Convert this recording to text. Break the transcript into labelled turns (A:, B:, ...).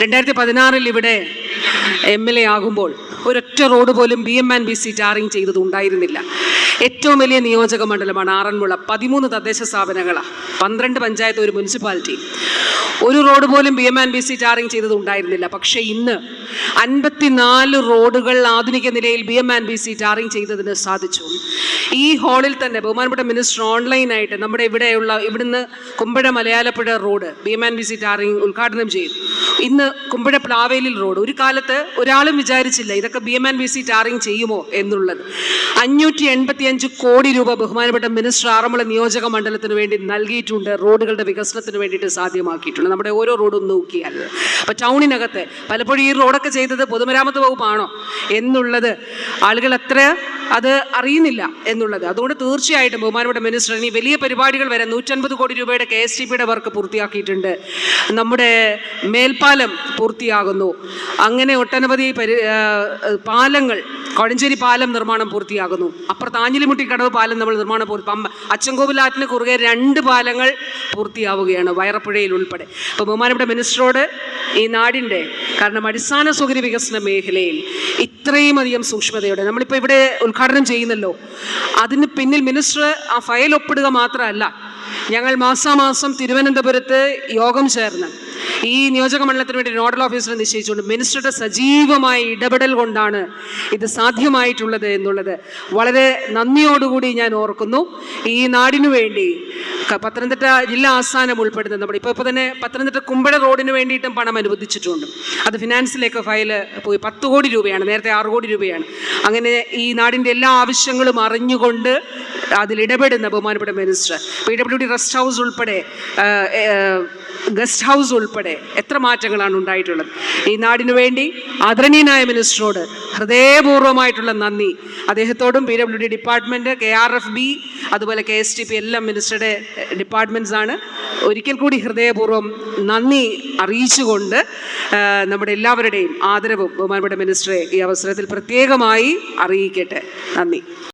A: രണ്ടായിരത്തി പതിനാറിൽ ഇവിടെ എം എൽ എ ആകുമ്പോൾ ഒരൊറ്റ റോഡ് പോലും B M and B C tarring ചെയ്തത് ഉണ്ടായിരുന്നില്ല. ഏറ്റവും വലിയ നിയോജക മണ്ഡലമാണ് ആറന്മുള. പതിമൂന്ന് തദ്ദേശ സ്ഥാപനങ്ങളാണ് പന്ത്രണ്ട് പഞ്ചായത്ത് ഒരു മുനിസിപ്പാലിറ്റി. ഒരു റോഡ് പോലും B M and B C tarring ചെയ്തത് ഉണ്ടായിരുന്നില്ല. പക്ഷേ ഇന്ന് അൻപത്തിനാല് റോഡുകൾ ആധുനിക നിലയിൽ B M and B C tarring ചെയ്തതിന് സാധിച്ചു. ഈ ഹാളിൽ തന്നെ ബഹുമാനപ്പെട്ട മിനിസ്റ്റർ ഓൺലൈനായിട്ട് നമ്മുടെ ഇവിടെയുള്ള ഇവിടുന്ന് Kumbazha Malayalappuzha road B M and B C tarring ഉദ്ഘാടനം ചെയ്തു. ഇന്ന് കുമ്പഴ പ്ലാവേലിൽ റോഡ് ഒരു കാലത്ത് ഒരാളും വിചാരിച്ചില്ല ഇതൊക്കെ B M and B C tarring ചെയ്യുമോ എന്നുള്ളത്. അഞ്ഞൂറ്റി എൺപത്തി അഞ്ച് കോടി രൂപ ബഹുമാനപ്പെട്ട മിനിസ്റ്റർ ആറന്മുള നിയോജക മണ്ഡലത്തിന് വേണ്ടി നൽകിയിട്ടുണ്ട്. റോഡുകളുടെ വികസനത്തിന് വേണ്ടിയിട്ട് സാധ്യമാക്കിയിട്ടുണ്ട്. നമ്മുടെ ഓരോ റോഡും നോക്കിയാൽ. അപ്പോൾ ടൗണിനകത്ത് പലപ്പോഴും ഈ റോഡൊക്കെ ചെയ്തത് പൊതുമരാമത്ത് വകുപ്പാണോ എന്നുള്ളത് ആളുകൾ അത്ര അത് അറിയുന്നില്ല എന്നുള്ളത്. അതുകൊണ്ട് തീർച്ചയായിട്ടും ബഹുമാനപ്പെട്ട മിനിസ്റ്റർ ഇനി വലിയ പരിപാടികൾ വരെ നൂറ്റൻപത് കോടി രൂപയുടെ കെ എസ് ടി പിയുടെ വർക്ക് പൂർത്തിയാക്കിയിട്ടുണ്ട്. നമ്മുടെ മേൽപ്പാലം പൂർത്തിയാകുന്നു. അങ്ങനെ ഒട്ടനവധി പരി പാലങ്ങൾ കോഴഞ്ചേരി പാലം നിർമ്മാണം പൂർത്തിയാകുന്നു. അപ്പുറത്ത് ആഞ്ഞിലിമുട്ടി കടവ് പാലം നമ്മൾ നിർമ്മാണം പൂർത്തി അച്ചൻകോവിലാറ്റിന് കുറുകെ രണ്ട് പാലങ്ങൾ പൂർത്തിയാവുകയാണ് വയറപ്പുഴയിൽ ഉൾപ്പെടെ. അപ്പോൾ ബഹുമാനപ്പെട്ട മിനിസ്റ്ററോട് ഈ നാടിന്റെ കാരണം അടിസ്ഥാന സൗകര്യ വികസന മേഖലയിൽ ഇത്രയും അധികം സൂക്ഷ്മതയോടെ നമ്മളിപ്പോൾ ഇവിടെ ഉദ്ഘാടനം ചെയ്യുന്നല്ലോ. അതിന് പിന്നിൽ മിനിസ്റ്റർ ആ ഫയൽ ഒപ്പിടുക മാത്രമല്ല ഞങ്ങൾ മാസാമാസം തിരുവനന്തപുരത്ത് യോഗം ചേർന്ന് ഈ നിയോജക മണ്ഡലത്തിന് വേണ്ടി നോഡൽ ഓഫീസറെ നിശ്ചയിച്ചുകൊണ്ട് മിനിസ്റ്ററുടെ സജീവമായ ഇടപെടൽ കൊണ്ടാണ് ഇത് സാധ്യമായിട്ടുള്ളത് എന്നുള്ളത് വളരെ നന്ദിയോടുകൂടി ഞാൻ ഓർക്കുന്നു. ഈ നാടിനു വേണ്ടി പത്തനംതിട്ട ജില്ലാ ആസ്ഥാനം ഉൾപ്പെടുന്ന നമ്മുടെ ഇപ്പോൾ ഇപ്പോൾ തന്നെ പത്തനംതിട്ട കുമ്പഴ റോഡിന് വേണ്ടിയിട്ടും പണം അനുവദിച്ചിട്ടുണ്ട്. അത് ഫിനാൻസിലേക്ക് ഫയൽ പോയി. പത്ത് കോടി രൂപയാണ്. നേരത്തെ ആറ് കോടി രൂപയാണ്. അങ്ങനെ ഈ നാടിന്റെ എല്ലാ ആവശ്യങ്ങളും അറിഞ്ഞുകൊണ്ട് അതിലിടപെടുന്ന ബഹുമാനപ്പെട്ട minister P W D rest house ഉൾപ്പെടെ ഗസ്റ്റ് ഹൗസ് ഉൾപ്പെടെ എത്ര മാറ്റങ്ങളാണ് ഉണ്ടായിട്ടുള്ളത്. ഈ നാടിനു വേണ്ടി ആദരണീയനായ മിനിസ്റ്ററോട് ഹൃദയപൂർവമായിട്ടുള്ള നന്ദി. അദ്ദേഹത്തോടും P W D department K R F B അതുപോലെ കെ എസ് ടി പി എല്ലാം മിനിസ്റ്ററുടെ ഡിപ്പാർട്ട്മെന്റ്സ് ആണ്. ഒരിക്കൽ കൂടി ഹൃദയപൂർവം നന്ദി അറിയിച്ചുകൊണ്ട് നമ്മുടെ എല്ലാവരുടെയും ആദരവും ബഹുമാനപ്പെട്ട മിനിസ്റ്ററെ ഈ അവസരത്തിൽ പ്രത്യേകമായി അറിയിക്കട്ടെ. നന്ദി.